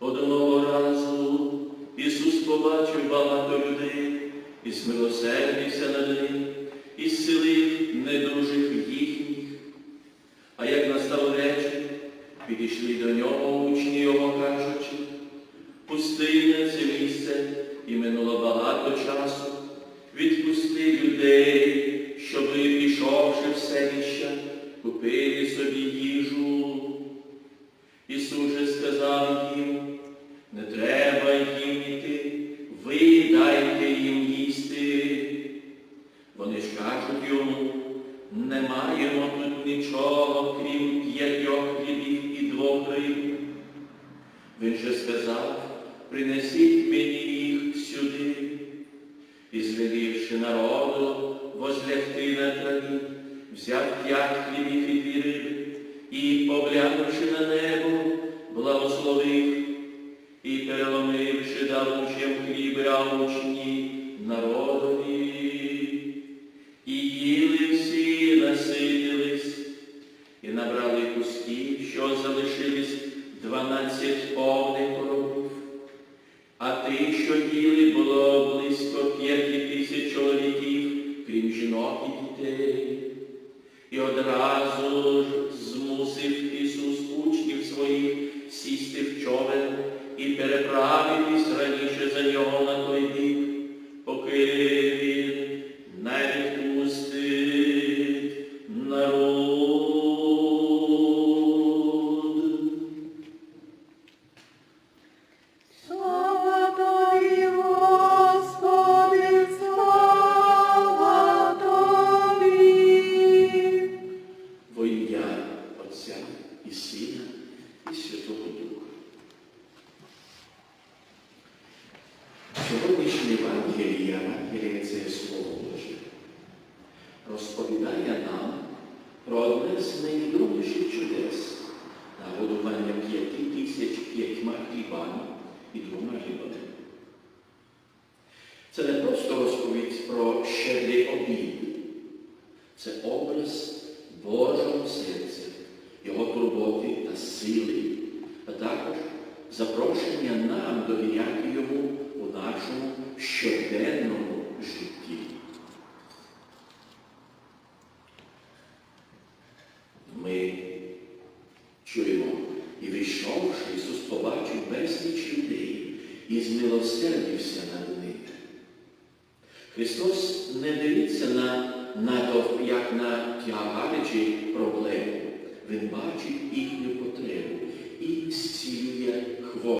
Одного разу Ісус побачив багато людей і змилосердився над ним, і зцілив недужих їхніх. А як настав вечір, підійшли до нього учні його, кажучи, пустинне це місце, і минуло багато часу, відпусти людей, дайте їм їсти. Вони ж кажуть йому, не маємо тут нічого, крім п'ятьох хлібів і двох риб. Він же сказав, принесіть мені їх сюди. І звелівши народу возлягти на траві, взяв п'ять хлібів і дві риби, і, поглянувши на небо, благословив, і переломивши, дав учням хліби, а учні дванадцять повних коробів. А ти, що діли, було близько п'яти тисяч чоловіків, крім жінок і дітей. І одразу ж змусив Ісус учнів своїх сісти в човен і переправитись раніше за нього на той бік, Сьогоднішнє Євангелія, Євангелія це Слово Боже, розповідає нам про одне з найвідоміших чудес нагодування п'яти тисяч п'ятьма хлібами і двома рибами. Це не просто розповідь про щедрий обід, це образ Божого серця, Його турботи та сили, а також запрошення нам довіряти Йому і змилосердився над ними. Христос не дивиться на натовп, як на тягар чи проблему. Він бачить їхню потребу і зцілює хворобу.